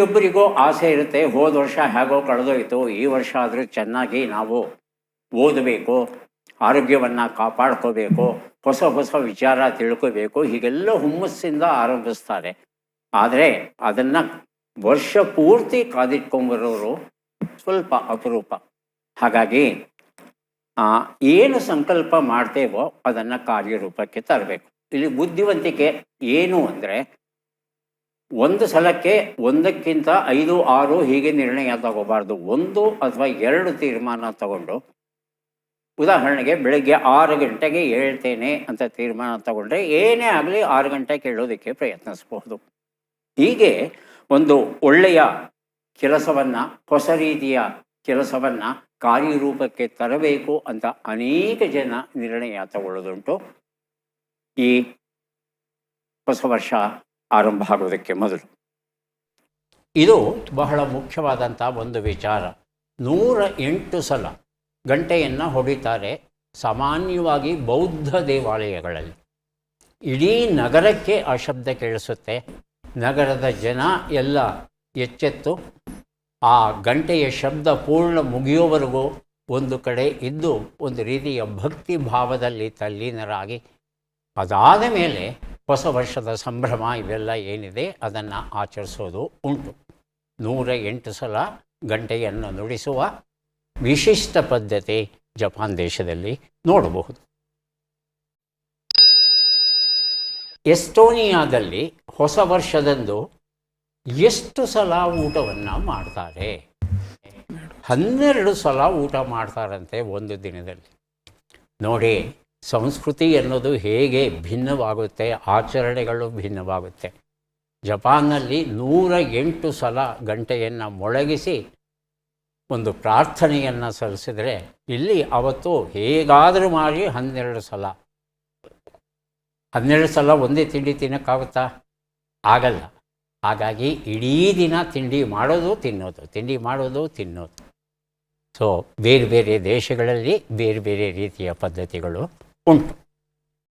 ಒಬ್ಬರಿಗೂ ಆಸೆ ಇರುತ್ತೆ, ಹೋದ ವರ್ಷ ಹೇಗೋ ಕಳೆದೋಯ್ತು, ಈ ವರ್ಷ ಆದರೂ ಚೆನ್ನಾಗಿ ನಾವು ಓದಬೇಕು, ಆರೋಗ್ಯವನ್ನು ಕಾಪಾಡ್ಕೋಬೇಕು, ಹೊಸ ಹೊಸ ವಿಚಾರ ತಿಳ್ಕೋಬೇಕು, ಹೀಗೆಲ್ಲ ಹುಮ್ಮಸ್ಸಿಂದ ಆರಂಭಿಸ್ತಾರೆ. ಆದರೆ ಅದನ್ನು ವರ್ಷ ಪೂರ್ತಿ ಕಾದಿಟ್ಕೊಂಬರೋರು ಸ್ವಲ್ಪ ಅಪರೂಪ. ಹಾಗಾಗಿ ಏನು ಸಂಕಲ್ಪ ಮಾಡ್ತೇವೋ ಅದನ್ನು ಕಾರ್ಯರೂಪಕ್ಕೆ ತರಬೇಕು. ಇಲ್ಲಿ ಬುದ್ಧಿವಂತಿಕೆ ಏನು ಅಂದರೆ ಒಂದು ಸಲಕ್ಕೆ ಒಂದಕ್ಕಿಂತ ಐದು, ಆರು ಹೀಗೆ ನಿರ್ಣಯ ತಗೋಬಾರ್ದು. ಒಂದು ಅಥವಾ ಎರಡು ತೀರ್ಮಾನ ತಗೊಂಡು. ಉದಾಹರಣೆಗೆ ಬೆಳಗ್ಗೆ ಆರು ಗಂಟೆಗೆ ಹೇಳ್ತೇನೆ ಅಂತ ತೀರ್ಮಾನ ತಗೊಂಡ್ರೆ ಏನೇ ಆಗಲಿ ಆರು ಗಂಟೆ ಕೇಳೋದಕ್ಕೆ ಪ್ರಯತ್ನಿಸಬಹುದು ಹೀಗೆ ಒಂದು ಒಳ್ಳೆಯ ಕೆಲಸವನ್ನು, ಹೊಸ ರೀತಿಯ ಕೆಲಸವನ್ನು ಕಾರ್ಯರೂಪಕ್ಕೆ ತರಬೇಕು ಅಂತ ಅನೇಕ ಜನ ನಿರ್ಣಯ ತಗೊಳ್ಳೋದುಂಟು. ಈ ಹೊಸ ವರ್ಷ ಆರಂಭ ಆಗೋದಕ್ಕೆ ಮೊದಲು. ಇದು ಬಹಳ ಮುಖ್ಯವಾದಂಥ ಒಂದು ವಿಚಾರ. ನೂರ ಎಂಟು ಸಲ ಗಂಟೆಯನ್ನು ಹೊಡಿತಾರೆ ಸಾಮಾನ್ಯವಾಗಿ ಬೌದ್ಧ ದೇವಾಲಯಗಳಲ್ಲಿ. ಇಡೀ ನಗರಕ್ಕೆ ಆ ಶಬ್ದ ಕೇಳಿಸುತ್ತೆ. ನಗರದ ಜನ ಎಲ್ಲ ಎಚ್ಚೆತ್ತು. ಆ ಗಂಟೆಯ ಶಬ್ದ ಪೂರ್ಣ ಮುಗಿಯೋವರೆಗೂ ಒಂದು ಕಡೆ ಇದ್ದು ಒಂದು ರೀತಿಯ ಭಕ್ತಿ ಭಾವದಲ್ಲಿ ತಲ್ಲೀನರಾಗಿ ಅದಾದ ಮೇಲೆ ಹೊಸ ವರ್ಷದ ಸಂಭ್ರಮ ಇವೆಲ್ಲ ಏನಿದೆ ಅದನ್ನು ಆಚರಿಸೋದು ಉಂಟು. ನೂರ ಎಂಟು ಸಲ ಗಂಟೆಯನ್ನು ನುಡಿಸುವ ವಿಶಿಷ್ಟ ಪದ್ಧತಿ ಜಪಾನ್ ದೇಶದಲ್ಲಿ ನೋಡಬಹುದು. ಎಸ್ಟೋನಿಯಾದಲ್ಲಿ ಹೊಸ ವರ್ಷದಂದು ಎಷ್ಟು ಸಲ ಊಟವನ್ನು ಮಾಡ್ತಾರೆ? ಹನ್ನೆರಡು ಸಲ ಊಟ ಮಾಡ್ತಾರಂತೆ ಒಂದು ದಿನದಲ್ಲಿ. ನೋಡಿ ಸಂಸ್ಕೃತಿ ಅನ್ನೋದು ಹೇಗೆ ಭಿನ್ನವಾಗುತ್ತೆ, ಆಚರಣೆಗಳು ಭಿನ್ನವಾಗುತ್ತೆ. ಜಪಾನ್ನಲ್ಲಿ ನೂರ ಎಂಟು ಸಲ ಗಂಟೆಯನ್ನು ಮೊಳಗಿಸಿ ಒಂದು ಪ್ರಾರ್ಥನೆಯನ್ನು ಸಲ್ಲಿಸಿದರೆ ಇಲ್ಲಿ ಅವತ್ತು ಹೇಗಾದರೂ ಮಾಡಿ ಹನ್ನೆರಡು ಸಲ. ಹನ್ನೆರಡು ಸಲ ಒಂದೇ ತಿಂಡಿ ತಿನ್ನೋಕ್ಕಾಗುತ್ತಾ? ಆಗಲ್ಲ. ಹಾಗಾಗಿ ಇಡೀ ದಿನ ತಿಂಡಿ ಮಾಡೋದು ತಿನ್ನೋದು, ತಿಂಡಿ ಮಾಡೋದು ತಿನ್ನೋದು. ಸೊ ಬೇರೆ ಬೇರೆ ದೇಶಗಳಲ್ಲಿ ಬೇರೆ ಬೇರೆ ರೀತಿಯ ಪದ್ಧತಿಗಳು. ಉಂಟು